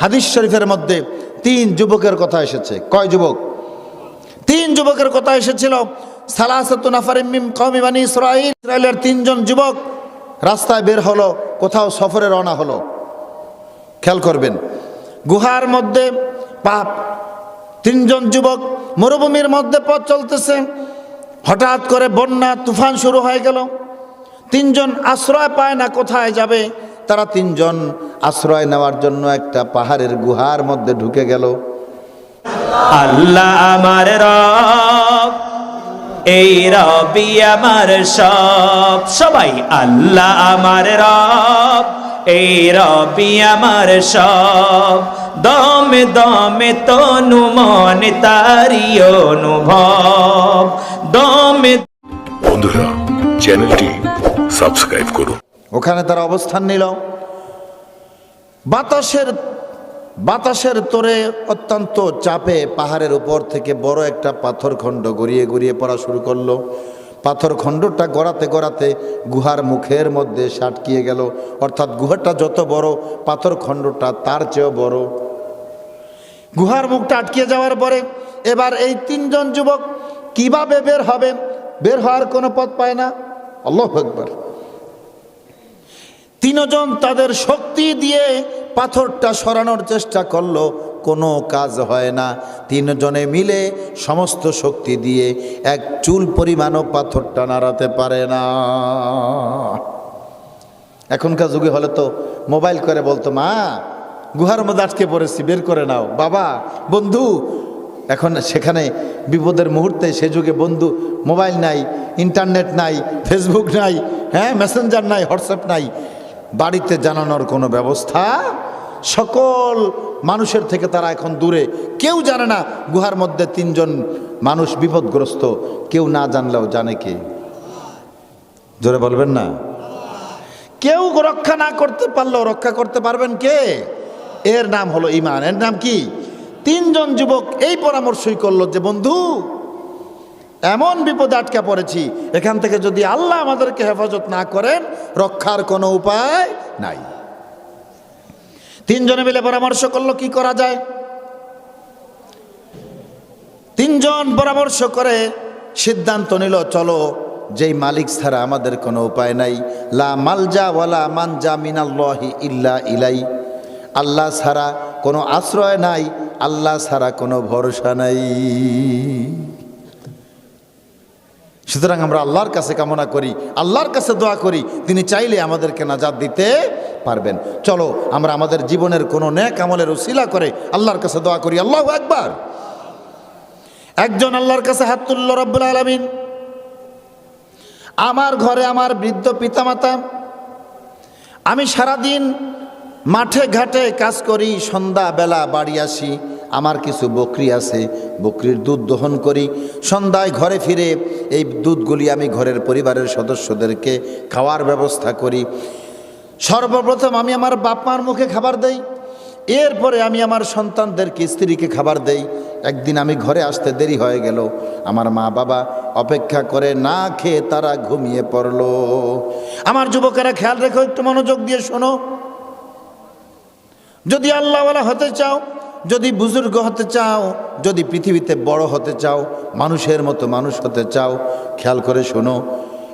হাদিস শরীফের মধ্যে তিন যুবকের কথা এসেছে। কয় যুবক? তিন যুবকের কথা এসেছিল ইসরায়েলের তিনজন যুবক রাস্তায় বের হলো, কোথাও সফরে রওনা হলো। খেয়াল করবেন, গুহার মধ্যে পাপ। তিনজন যুবক মরুভূমির মধ্যে পথ চলতেছে, হঠাৎ করে বন্যা, তুফান শুরু হয়ে গেল। তিনজন আশ্রয় পায় না, কোথায় যাবে? তারা তিনজন আশ্রয় নেওয়ার জন্য একটা পাহাড়ের গুহার মধ্যে ঢুকে গেল। আল্লাহ আমার রব এই রবি আমার সব। সবাই আল্লাহ আমার রব এই রবি আমার সব। দমে দমে তনু মনে তারি অনুভব। দমে বন্ধুরা চ্যানেলটি সাবস্ক্রাইব করুন। ওখানে তারা অবস্থান নিল। বাতাসের বাতাসের তোরে অত্যন্ত চাপে পাহাড়ের উপর থেকে বড় একটা পাথর খণ্ড গড়িয়ে গড়িয়ে পড়া শুরু করল। পাথর খণ্ডটা গড়াতে গড়াতে গুহার মুখের মধ্যে সাটকিয়ে গেল। অর্থাৎ গুহাটা যত বড় পাথর খণ্ডটা তার চেয়েও বড়। গুহার মুখটা আটকে যাওয়ার পরে এবার এই তিনজন যুবক কীভাবে বের হবে, বের হওয়ার কোনো পথ পায় না? আল্লাহ একবার তিনজন তাদের শক্তি দিয়ে পাথরটা সরানোর চেষ্টা করল, কোনো কাজ হয় না। তিনজনে মিলে সমস্ত শক্তি দিয়ে এক চুল পরিমাণও পাথরটা নাড়াতে পারে না। এখনকার যুগে হলে তো মোবাইল করে বলতো, মা, গুহার মধ্যে আটকে পড়েছি, বের করে নাও। বাবা, বন্ধু। এখন সেখানে বিপদের মুহূর্তে সে যুগে বন্ধু মোবাইল নাই, ইন্টারনেট নাই, ফেসবুক নাই হ্যাঁ মেসেঞ্জার নাই, হোয়াটসঅ্যাপ নাই। বাড়িতে জানানোর কোনো ব্যবস্থা? সকল মানুষের থেকে তারা এখন দূরে। কেউ জানে না গুহার মধ্যে তিনজন মানুষ বিপদগ্রস্ত। কেউ না জানলেও জানে কে। জোরে বলবেন না? কেউ রক্ষা না করতে পারলেও রক্ষা করতে পারবেন কে? এর নাম হলো ইমান। এর নাম কি? তিনজন যুবক এই পরামর্শই করল যে, বন্ধু এমন বিপদে আটকা পড়েছি, এখান থেকে যদি আল্লাহ আমাদেরকে হেফাজত না করেন, রক্ষার কোনো উপায় নাই। তিনজনে মিলে পরামর্শ করল, কি করা যায়? তিনজন পরামর্শ করে সিদ্ধান্ত নিল, চলো, যেই মালিক ছাড়া আমাদের কোনো উপায় নাই, লা মালজা ওয়ালা মানজা মিনাল্লাহি ইল্লা ইলাই। আল্লাহ ছাড়া কোনো আশ্রয় নাই, আল্লাহ ছাড়া কোনো ভরসা নাই। সুতরাং আমরা আল্লাহর কাছে কামনা করি, আল্লাহর কাছে দোয়া করি, তিনি চাইলে আমাদেরকে নাজাদ দিতে পারবেন। চলো, আমরা আমাদের জীবনের কোনো ন্যাক আমলের উসিলা করে আল্লাহর কাছে দোয়া করি। আল্লাহ একবার একজন আল্লাহর কাছে হাত তুলল রব্বুল আলমিন। আমার ঘরে আমার বৃদ্ধ পিতামাতা, আমি সারাদিন মাঠে ঘাটে কাজ করি সন্ধ্যা বেলা বাড়ি আসি। আমার কিছু বকরি আছে, বকরির দুধ দহন করি। সন্ধ্যায় ঘরে ফিরে এই দুধগুলি আমি ঘরের পরিবারের সদস্যদেরকে খাওয়ার ব্যবস্থা করি। সর্বপ্রথম আমি আমার বাপ মার মুখে খাবার দেই। এরপরে আমি আমার সন্তানদেরকে, স্ত্রীকে খাবার দেই। একদিন আমি ঘরে আসতে দেরি হয়ে গেল। আমার মা বাবা অপেক্ষা করে না খেয়ে তারা ঘুমিয়ে পড়ল। আমার যুবকেরা খেয়াল রেখো, একটু মনোযোগ দিয়ে শোনো। যদি আল্লাহওয়ালা হতে চাও যদি বুজুর্গ হতে চাও, যদি পৃথিবীতে বড় হতে চাও, মানুষের মতো মানুষ হতে চাও, খেয়াল করে শোনো।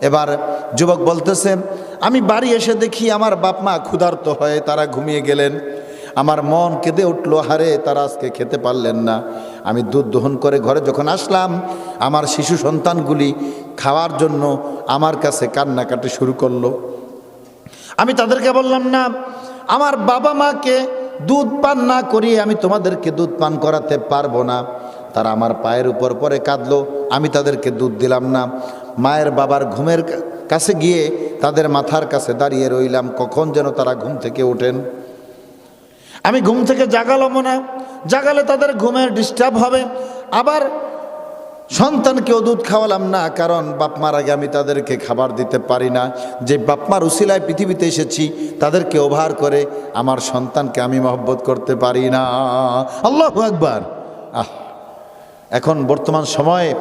এবার যুবক বলতেছে, আমি বাড়ি এসে দেখি আমার বাপ মা ক্ষুধার্ত হয়ে তারা ঘুমিয়ে গেলেন। আমার মন কেঁদে উঠল, হারে, তারা আজকে খেতে পারলেন না। আমি দুধ দহন করে ঘরে যখন আসলাম, আমার শিশু সন্তানগুলি খাওয়ার জন্য আমার কাছে কান্নাকাটি শুরু করল। আমি তাদেরকে বললাম, না, আমার বাবা মাকে দুধ পান না করিয়ে আমি তোমাদেরকে দুধ পান করাতে পারব না। তারা আমার পায়ের উপর পরে কাঁদলো, আমি তাদেরকে দুধ দিলাম না। মায়ের বাবার ঘুমের কাছে গিয়ে তাদের মাথার কাছে দাঁড়িয়ে রইলাম, কখন যেন তারা ঘুম থেকে ওঠেন। আমি ঘুম থেকে জাগালাম না, জাগালে তাদের ঘুমের ডিস্টার্ব হবে। আবার সন্তানকেও দুধ খাওয়ালাম না, কারণ বাপমার আগে আমি তাদেরকে খাবার দিতে পারি না। যে বাপমার উসিলায় পৃথিবীতে এসেছি, তাদেরকে ওভার করে আমার সন্তানকে আমি মহব্বত করতে পারি না। আল্লাহ একবার আহ, এখন বর্তমান সময়ে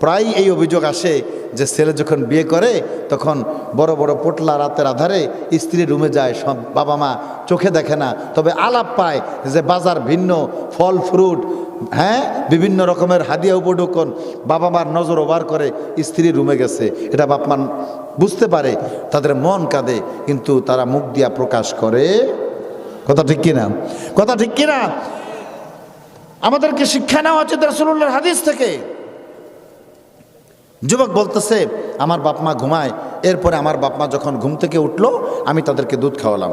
প্রায় এই অভিযোগ আসে যে ছেলে যখন বিয়ে করে, তখন বড় বড় পোটলা রাতের আধারে স্ত্রী রুমে যায়, সব বাবা মা চোখে দেখে না। তবে আলাপ পায় যে বাজার ভিন্ন, ফল, ফ্রুট হ্যাঁ বিভিন্ন রকমের হাদিয়া উপঢৌকন বাবা মার নজর ওভার করে স্ত্রী রুমে গেছে। এটা বাপ মা বুঝতে পারে, তাদের মন কাঁদে, কিন্তু তারা মুখ দিয়া প্রকাশ করে। কথা ঠিক কিনা? কথা ঠিক কিনা? আমাদেরকে শিক্ষা নেওয়া উচিত রসুল্লাহর হাদিস থেকে। যুবক বলতেছে, আমার বাপ মা ঘুমায়, এরপরে আমার বাপ মা যখন ঘুম থেকে উঠল, আমি তাদেরকে দুধ খাওয়ালাম।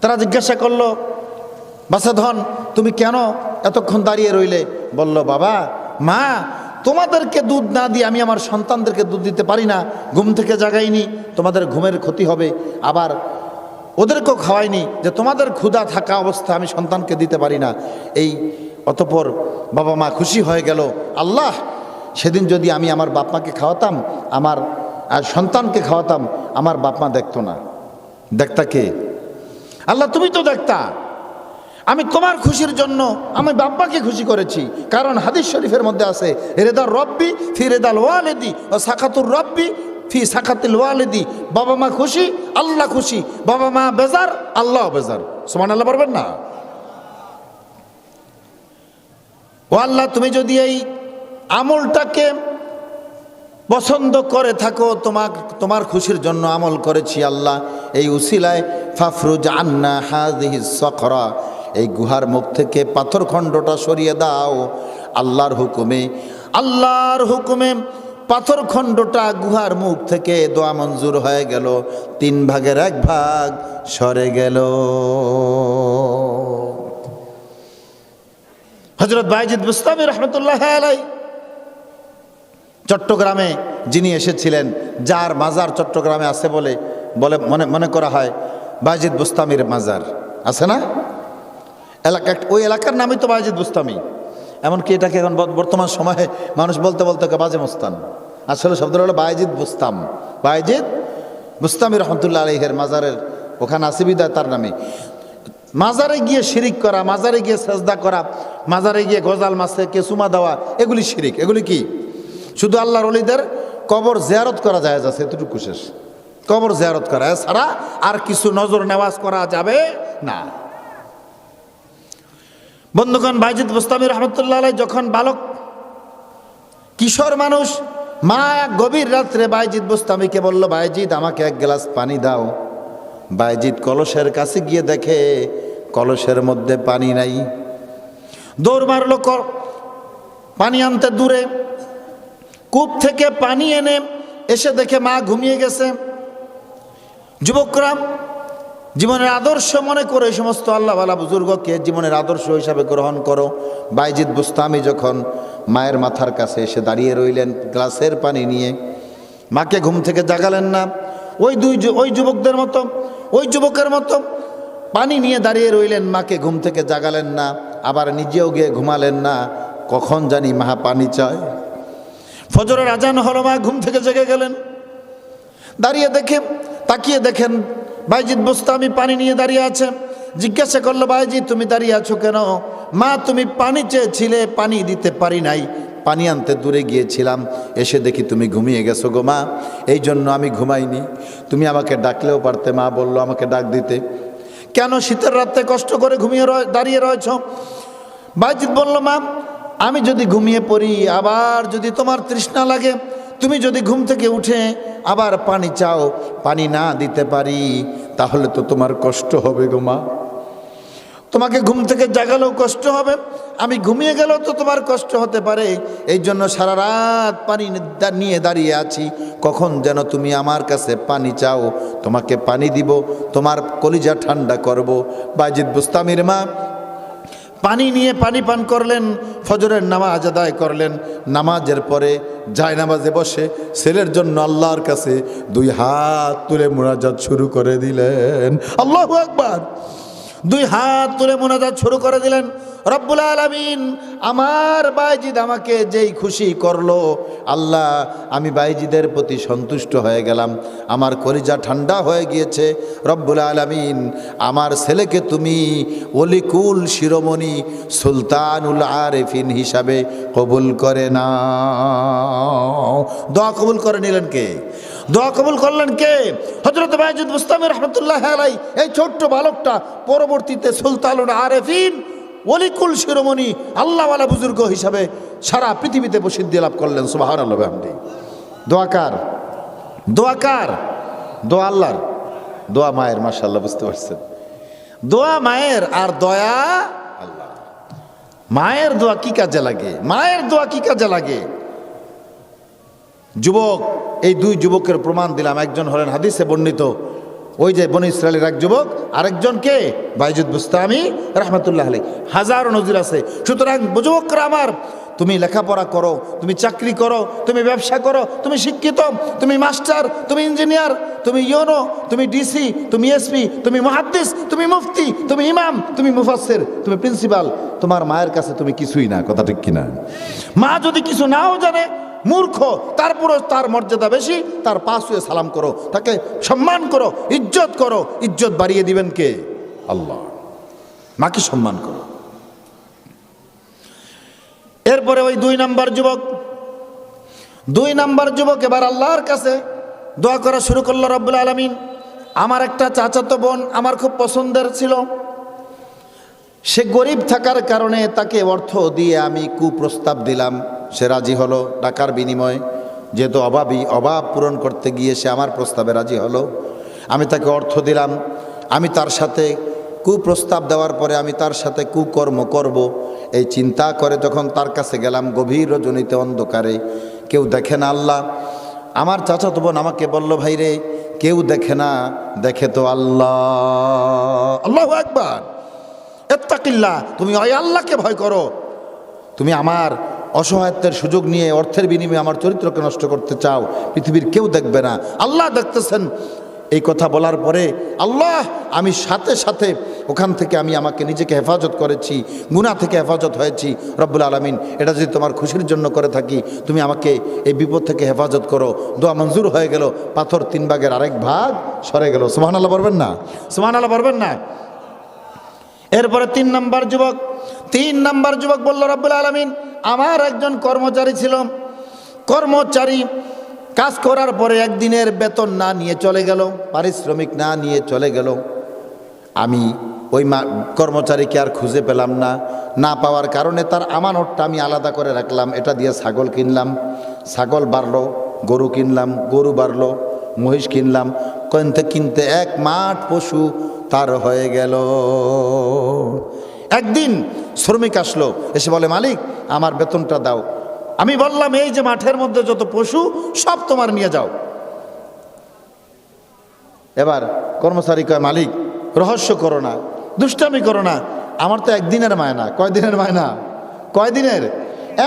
তারা জিজ্ঞাসা করল বাসাধন তুমি কেন এতক্ষণ দাঁড়িয়ে রইলে? বলল, বাবা, মা, তোমাদেরকে দুধ না দিয়ে আমি আমার সন্তানদেরকে দুধ দিতে পারি না, ঘুম থেকে জাগাইনি, তোমাদের ঘুমের ক্ষতি হবে, আবার ওদেরকেও খাওয়াইনি, যে তোমাদের ক্ষুধা থাকা অবস্থা আমি সন্তানকে দিতে পারি না। এই অতপর বাবা মা খুশি হয়ে গেল, আল্লাহ সেদিন যদি আমি আমার বাপমাকে খাওয়াতাম, আমার সন্তানকে খাওয়াতাম, আমার বাপমা দেখতো না। দেখতা কে? আল্লাহ, তুমি তো দেখতা। আমি তোমার খুশির জন্য আমি বাপ্পাকে খুশি করেছি। কারণ হাদিস শরীফের মধ্যে আছে রেদার রব্বি ফি রেদাল ওয়ালেদি ও সাকাতুর রব্বি ফি সাকাতুল ওয়ালেদি। বাবা মা খুশি, আল্লাহ খুশি। বাবা মা বেজার, আল্লাহ বেজার। সমান আল্লাহ পারবেন না? ও আল্লাহ, তুমি যদি এই আমলটাকে পছন্দ করে থাকো তোমার তোমার খুশির জন্য আমল করেছি আল্লাহ। এই উসিলায়, ফাফরুজ আন্না হাদিহি সখরা, এই গুহার মুখ থেকে পাথর খণ্ডটা সরিয়ে দাও আল্লাহর হুকুমে। আল্লাহর হুকুমে পাথর খণ্ডটা গুহার মুখ থেকে দোয়া মঞ্জুর হয়ে গেল, তিন ভাগের এক ভাগ সরে গেল। হজরত বাইজিদ বুস্তামি রহমতুল্লাহ আলাই চট্টগ্রামে যিনি এসেছিলেন, যার মাজার চট্টগ্রামে আছে বলে বলে মনে মনে করা হয় বাজিদ বুস্তামির মাজার। আছে না? এলাকা, ওই এলাকার নামই তো বাজিদ বুস্তামি। এমনকি এটাকে এখন বর্তমান সময়ে মানুষ বলতে বলতে বাজে মুস্তান। আসলে শব্দটা হলো বায়জিদ বুস্তাম। বায়জিদ বুস্তামি রহমতুল্লাহ আলহের মাজারের ওখানে আসিবিদায় তার নামে। মাজারে গিয়ে শিরিক করা, মাজারে গিয়ে সেজদা করা, মাজারে গিয়ে গজাল মাছে কেসুমা দেওয়া, এগুলি শিরিক। এগুলি কি? শুধু আল্লাহর অলিদের কবর জেয়ারত করা যায় যাচ্ছে এতটুকু শেষ। কবর জেয়ারত করা, এছাড়া আর কিছু নজর নেওয়াজ করা যাবে না। বন্ধুগণ, বাইজিদ বুস্তামি রহমতুল্লাহ যখন বালক, কিশোর মানুষ, মা গভীর রাত্রে বাইজিদ বুস্তামিকে বলল, বাইজিদ, আমাকে এক গ্লাস পানি দাও। বাইজিদ কলসের কাছে গিয়ে দেখে, কলসের মধ্যে পানি নাই। দৌড় মারলো পানি আনতে দূরে। কূপ থেকে পানি এনে এসে দেখে মা ঘুমিয়ে গেছে। যুবকরা জীবনের আদর্শ মনে করে এই সমস্ত আল্লাহওয়ালা বুজুর্গকে জীবনের আদর্শ হিসাবে গ্রহণ করো। বাইজিদ বুস্তামি যখন মায়ের মাথার কাছে এসে দাঁড়িয়ে রইলেন গ্লাসের পানি নিয়ে, মাকে ঘুম থেকে জাগালেন না। ওই দুই ওই যুবকদের মতো, ওই যুবকের মতো পানি নিয়ে দাঁড়িয়ে রইলেন, মাকে ঘুম থেকে জাগালেন না, আবার নিজেও গিয়ে ঘুমালেন না। কখন জানি মা পানি চায়। ফজরের আজান হলো মা ঘুম থেকে জেগে গেলেন। দাঁড়িয়ে দেখে, তাকিয়ে দেখেন বাইজিৎ বুস্তামি পানি নিয়ে দাঁড়িয়ে আছে। জিজ্ঞাসা করল বাইজি তুমি দাঁড়িয়ে আছো কেন? মা, তুমি পানি চেয়েছিলে, পানি দিতে পারি নাই। পানি আনতে দূরে গিয়েছিলাম, এসে দেখি তুমি ঘুমিয়ে গেছো গো মা। এই জন্য আমি ঘুমাইনি। তুমি আমাকে ডাকলেও পারতে, মা বলল, আমাকে ডাক দিতে। কেন? শীতের রাতে কষ্ট করে ঘুমিয়ে দাঁড়িয়ে রয়েছ? বাইজিৎ বলল, মা আমি যদি ঘুমিয়ে পড়ি, আবার যদি তোমার তৃষ্ণা লাগে, তুমি যদি ঘুম থেকে উঠে আবার পানি চাও, পানি না দিতে পারি, তাহলে তো তোমার কষ্ট হবে গো মা। তোমাকে ঘুম থেকে জাগালেও কষ্ট হবে, আমি ঘুমিয়ে গেলেও তো তোমার কষ্ট হতে পারে, এই জন্য সারা রাত পানি নিয়ে দাঁড়িয়ে আছি। কখন যেন তুমি আমার কাছে পানি চাও, তোমাকে পানি দিব, তোমার কলিজা ঠান্ডা করব। বাজিদ বুস্তামির মা পানি নিয়ে পানি পান করলেন, ফজরের নামাজ আদায় করলেন, নামাজের পরে যায় নামাজে বসে ছেলের জন্য আল্লাহর কাছে দুই হাত তুলে মোনাজাত শুরু করে দিলেন। আল্লাহ একবার দুই হাত তুলে মোনাজাত শুরু করে দিলেন। রব্বুল আলমিন আমার বাইজিদ আমাকে যেই খুশি করল, আল্লাহ, আমি বাইজিদের প্রতি সন্তুষ্ট হয়ে গেলাম। আমার কলিজা ঠান্ডা হয়ে গিয়েছে। রব্বুল আলমিন, আমার ছেলেকে তুমি অলিকুল শিরোমণি সুলতানুল আরেফিন হিসাবে কবুল করে না দোয়া কবুল করে নিলেন কে? দোয়া কবুল করলেন কে? হজরত বাইজুদ মুস্তামি রহমতুল্লাহ আলাই এই ছোট্ট বালকটা পরবর্তীতে সুলতানুল আরেফিন অলিকুল শিরোমণি আল্লাহওয়ালা বুজুর্গ হিসাবে সারা পৃথিবীতে প্রসিদ্ধি লাভ করলেন সুবাহান আল্লাহ আহমদি দোয়াকার দোয়াকার দোয়া আল্লাহর। দোয়া মায়ের মাশাল্লাহ বুঝতে পারছেন। দোয়া মায়ের আর দয়া আল্লাহ মায়ের দোয়া কি কাজে লাগে? মায়ের দোয়া কি কাজে লাগে? যুবক, এই দুই যুবকের প্রমাণ দিলাম। একজন হলেন হাদিসে বর্ণিত ওই যে বনি ইসরায়েলের এক যুবক আরেকজন কে বাইজুদ বুস্তামি রহমতুল্লাহ আলী হাজারো নজির আছে। সুতরাং যুবকরা আমার, তুমি লেখাপড়া করো, তুমি চাকরি করো, তুমি ব্যবসা করো, তুমি শিক্ষিত, তুমি মাস্টার, তুমি ইঞ্জিনিয়ার, তুমি ইউনো, তুমি ডিসি, তুমি এসপি, তুমি মহাদ্দিস, তুমি মুফতি, তুমি ইমাম, তুমি মুফাসের তুমি প্রিন্সিপাল। তোমার মায়ের কাছে তুমি কিছুই না, কথা ঠিক কিনা? মা যদি কিছু নাও জানে মূর্খ তারপরে তার মর্যাদা বেশি, তার পাশ হয়ে সালাম করো, তাকে সম্মান করো, ইজ্জত করো, ইজ্জত বাড়িয়ে দিবেন কে? আল্লাহ। মাকে সম্মান করো। এরপরে ওই দুই নাম্বার যুবক, দুই নাম্বার যুবক এবার আল্লাহর কাছে দোয়া করা শুরু করল রব্বুল আলমিন। আমার একটা চাচাতো বোন আমার খুব পছন্দের ছিল। সে গরিব থাকার কারণে তাকে অর্থ দিয়ে আমি কুপ্রস্তাব দিলাম। সে রাজি হলো টাকার বিনিময়ে। যেহেতু অভাবী, অভাব পূরণ করতে গিয়ে সে আমার প্রস্তাবে রাজি হলো। আমি তাকে অর্থ দিলাম। আমি তার সাথে কুপ্রস্তাব দেওয়ার পরে আমি তার সাথে কুকর্ম করব। এই চিন্তা করে যখন তার কাছে গেলাম, গভীর রজনীতে অন্ধকারে। কেউ দেখে না আল্লাহ। আমার চাচাতো বোন আমাকে বলল, ভাইরে, কেউ দেখে না, দেখে তো আল্লাহ। আল্লাহ একবার এত্তাকিল্লা তুমি ওই আল্লাহকে ভয় করো। তুমি আমার অসহায়ত্বের সুযোগ নিয়ে, অর্থের বিনিময়ে আমার চরিত্রকে নষ্ট করতে চাও, পৃথিবীর কেউ দেখবে না। আল্লাহ দেখতেছেন এই কথা বলার পরে, আল্লাহ, আমি সাথে সাথে ওখান থেকে আমি আমাকে নিজেকে হেফাজত করেছি গুণা থেকে হেফাজত হয়েছি। রব্বুল আলমিন, এটা যদি তোমার খুশির জন্য করে থাকি, তুমি আমাকে এই বিপদ থেকে হেফাজত করো। দোয়া মঞ্জুর হয়ে গেল, পাথর তিন ভাগের আরেক ভাগ সরে গেল। সুহান আল্লাহ পারবেন না? সুহান আল্লাহ পারবেন না? এরপরে তিন নাম্বার যুবক, তিন নাম্বার যুবক বলল, রব্বুল আলমিন, আমার একজন কর্মচারী ছিল। কর্মচারী কাজ করার পরে একদিনের বেতন না নিয়ে চলে গেল, পারিশ্রমিক না নিয়ে চলে গেল। আমি ওই কর্মচারীকে আর খুঁজে পেলাম না না পাওয়ার কারণে তার আমানতটা আমি আলাদা করে রাখলাম। এটা দিয়ে ছাগল কিনলাম, ছাগল বাড়লো, গরু কিনলাম, গরু বাড়লো, মহিষ কিনলাম কিনতে কিনতে এক মাঠ পশু তার হয়ে গেল। একদিন শ্রমিক আসলো, এসে বলে, মালিক, আমার বেতনটা দাও। আমি বললাম, এই যে মাঠের মধ্যে যত পশু, সব তোমার নিয়ে যাও। এবার কর্মচারী কয়, মালিক, রহস্য করো না, দুষ্টামি করো না, আমার তো একদিনের মায়না। কয় দিনের মায়না? কয় দিনের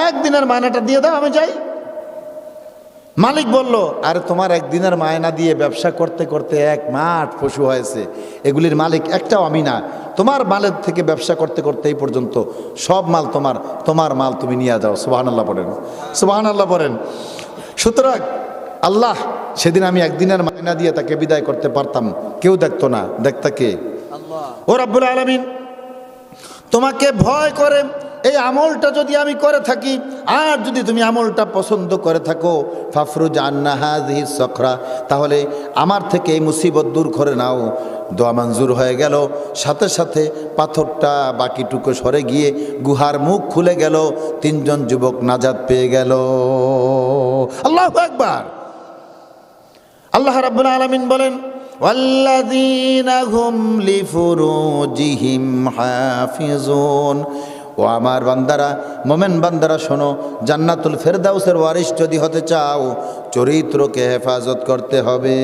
একদিনের মায়নাটা দিয়ে দাও, আমি যাই। মালিক বলল আর তোমার একদিনের মায়না দিয়ে ব্যবসা করতে করতে এক মাঠ পশু হয়েছে। এগুলির মালিক একটাও আমি না। তোমার মালের থেকে ব্যবসা করতে করতে এই পর্যন্ত সব মাল তোমার তোমার মাল তুমি নিয়ে যাও। সুবাহান আল্লাহ পড়েন সুবাহান আল্লাহ পড়েন সুতরাং আল্লাহ সেদিন আমি একদিনের মায়না দিয়ে তাকে বিদায় করতে পারতাম। কেউ দেখতো না। দেখতা কে? ও রাব্বুল আলমিন তোমাকে ভয় করে এই আমলটা যদি আমি করে থাকি, আর যদি তুমি আমলটা পছন্দ করে থাকো, ফাফরুজ আন্না হাজহি সখরা, তাহলে আমার থেকে এই মুসিবত দূর করে নাও। দোয়া মঞ্জুর হয়ে গেল। সাথে সাথে পাথরটা বাকিটুকু সরে গিয়ে গুহার মুখ খুলে গেল। তিনজন যুবক নাজাদ পেয়ে গেল। আল্লাহ একবার আল্লাহ রাব্বুল আলামিন বলেন হুম লিফুরুজিহিম হাফিজুন ও আমার বান্দারা, মোমেন বান্দারা শোনো, জান্নাতুল ফেরদাউসের ওয়ারিশ যদি হতে চাও, চরিত্রকে হেফাজত করতে হবে।